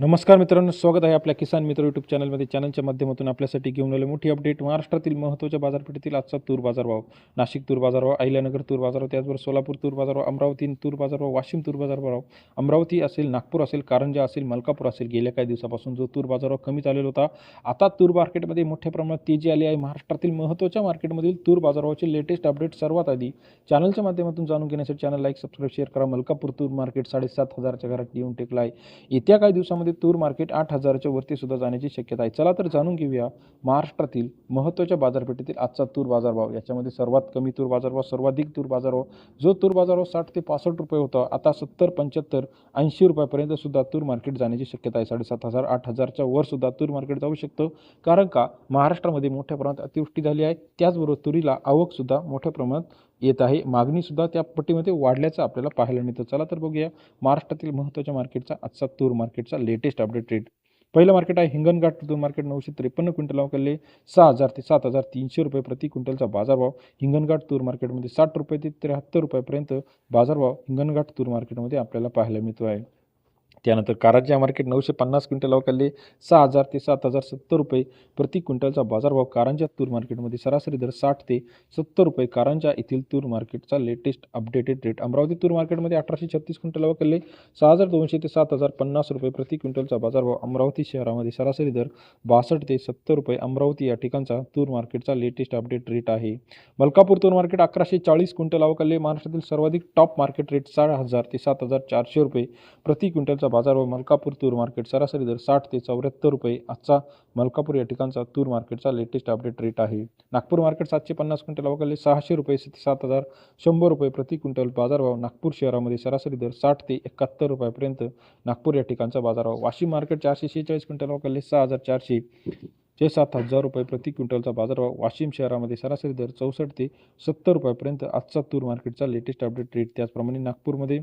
नमस्कार मित्रांनो स्वागत आहे आपल्या किसान मित्र यूट्यूब चॅनलमध्ये. चॅनलच्या माध्यमातून आपल्यासाठी घेऊन आले मोठी अपडेट महाराष्ट्रातील महत्त्वाच्या बाजारपेठेतील आजचा तूर बाजारभाव. नाशिक तूर बाजारभाव अहिल्यानगर तूर बाजारभाव त्याचबरोबर सोलापूर तूर बाजारभाव अमरावती तूर बाजारभाव वाशिम तूर बाजारभाव अमरावती असेल नागपूर असेल कारंजा असेल मलकापूर असेल गेल्या काही दिवसापासून जो तूर बाजारभाव कमी चाललेला होता आता तूर मार्केटमध्ये मोठ्या प्रमाणात तेजी आली आहे. महाराष्ट्रातील महत्त्वाच्या मार्केटमधील तूर बाजारभावाचे लेटेस्ट अपडेट सर्वात आधी. चॅनलच्या माध्यमातून जाणून घेण्यासाठी चॅनल लाईक सबस्क्राईब शेअर करा. मलकापूर तूर मार्केट साडेसात हजारच्या घरात येऊन टेकला आहे. येत्या काही दिवसामध्ये तूर मार्केट आठ हजाराच्या वरती सुद्धा जाण्याची शक्यता आहे. चला तर जाणून घेऊया महाराष्ट्रातील महत्त्वाच्या बाजारपेठेतील आजचा तूर बाजारभाव. याच्यामध्ये सर्वात कमी तूर बाजारभाव सर्वाधिक तूर बाजारभाव. जो तूर बाजारभाव साठ ते पासष्ट रुपये होता आता सत्तर पंच्याहत्तर ऐंशी रुपयापर्यंत सुद्धा तूर मार्केट जाण्याची शक्यता आहे. साडेसात हजार आठ हजारच्या वर सुद्धा तूर मार्केट जाऊ शकतं. कारण का? महाराष्ट्रामध्ये मोठ्या प्रमाणात अतिवृष्टी झाली आहे. त्याचबरोबर तुरीला आवकसुद्धा मोठ्या प्रमाणात येत आहे. मागणीसुद्धा त्या पट्टीमध्ये वाढल्याचं आपल्याला पाहायला मिळतं. चला तर बघूया महाराष्ट्रातील महत्त्वाच्या मार्केटचा आजचा तूर मार्केटचा लेटेस्ट अपडेट रेट पहिलं मार्केट आहे हिंगणघाट तूर मार्केट. नऊशे त्रेपन्न क्विंटल अवकाले सहा हजार ते सात हजार तीनशे रुपये प्रति क्विंटलचा बाजारभाव हिंगणघाट तूर मार्केटमध्ये साठ रुपये ते त्र्याहत्तर रुपयापर्यंत बाजारभाव हिंगणघाट तूर मार्केटमध्ये आपल्याला पाहायला मिळतो आहे. त्यानंतर कारंजा मार्केट नऊशे पन्नास क्विंटल अवकाले सहा हजार ते सात हजार सत्तर रुपये प्रति क्विंटलचा बाजारभाव कारंजा तूर मार्केटमध्ये सरासरी दर साठ ते सत्तर रुपये. कारंजा येथील तूर मार्केटचा लेटेस्ट अपडेटेड रेट अमरावती तूर मार्केटमध्ये अठराशे छत्तीस क्विंटल अवकाले सहा हजार दोनशे ते सात हजार पन्नास रुपये प्रति क्विंटलचा बाजारभाव अमरावती शहरामध्ये सरासरी दर बासष्ट ते सत्तर रुपये. अमरावती या ठिकाणचा तूर मार्केटचा लेटेस्ट अपडेट रेट आहे. मलकापूर तूर मार्केट अकराशे चाळीस क्विंटल अवकाले महाराष्ट्रातील सर्वाधिक टॉप मार्केट रेट साठ हजार ते सात हजार चारशे रुपये प्रति क्विंटलचा बाजार व मलकापूर तूर मार्केट सरासरी दर साठ ते चौऱ्याहत्तर रुपये. आजचा मलकापूर या ठिकाणचा तूर मार्केटचा लेटेस्ट अपडेट रेट आहे. नागपूर मार्केट सातशे पन्नास क्विंटल अवकाले सहाशे रुपये ते सात हजार शंभर रुपये प्रति क्विंटल. बाजारभाव नागपूर शहरामध्ये सरासरी दर साठ ते एकाहत्तर रुपयापर्यंत नागपूर या ठिकाणचा बाजारभाव. वाशिम मार्केट चारशे शेहेचाळीस क्विंटल अवकाले सहा हजार चारशे ते सात हजार रुपये प्रति क्विंटलचा बाजारभाव. वाशिम शहरामध्ये सरासरी दर चौसष्ट ते सत्तर रुपयापर्यंत आजचा तूर मार्केटचा लेटेस्ट अपडेट रेट त्याचप्रमाणे नागपूरमध्ये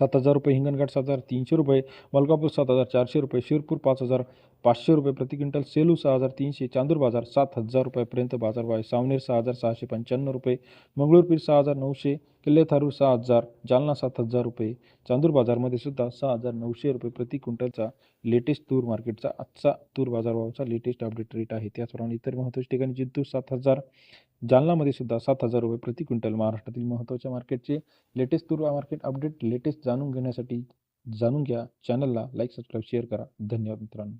सात हजार रुपये हिंगणघाट सात हजार तीनशे रुपये मलकापूर सात हजार चारशे रुपये शिरपूर पाच हजार पाचशे रुपये प्रति क्विंटल सेलू सहा हजार तीनशे चांदूर बाजार सात हजार रुपयापर्यंत बाजारभाव आहे. सावनेर सहा हजार सहाशे पंच्याण्णव रुपये मंगळूरपीर सहा हजार नऊशे किल्ले थारू सहा हजार जालना सात हजार रुपये चांदूर बाजारमध्ये सुद्धा सहा हजार नऊशे रुपये प्रति क्विंटलचा लेटेस्ट तूर मार्केटचा आजचा तूर बाजारभावाचा लेटेस्ट अपडेट रेट आहे. त्याचप्रमाणे इतर महत्त्वाच्या ठिकाणी जिंतूर सात हजार जालनामध्ये सुद्धा सात हजार रुपये प्रति क्विंटल महाराष्ट्रातील महत्त्वाच्या मार्केटचे लेटेस्ट तूर मार्केट अपडेट लेटेस्ट जाणून घेण्यासाठी जाणून घ्या. चॅनलला लाईक सबस्क्राईब शेअर करा. धन्यवाद मित्रांनो.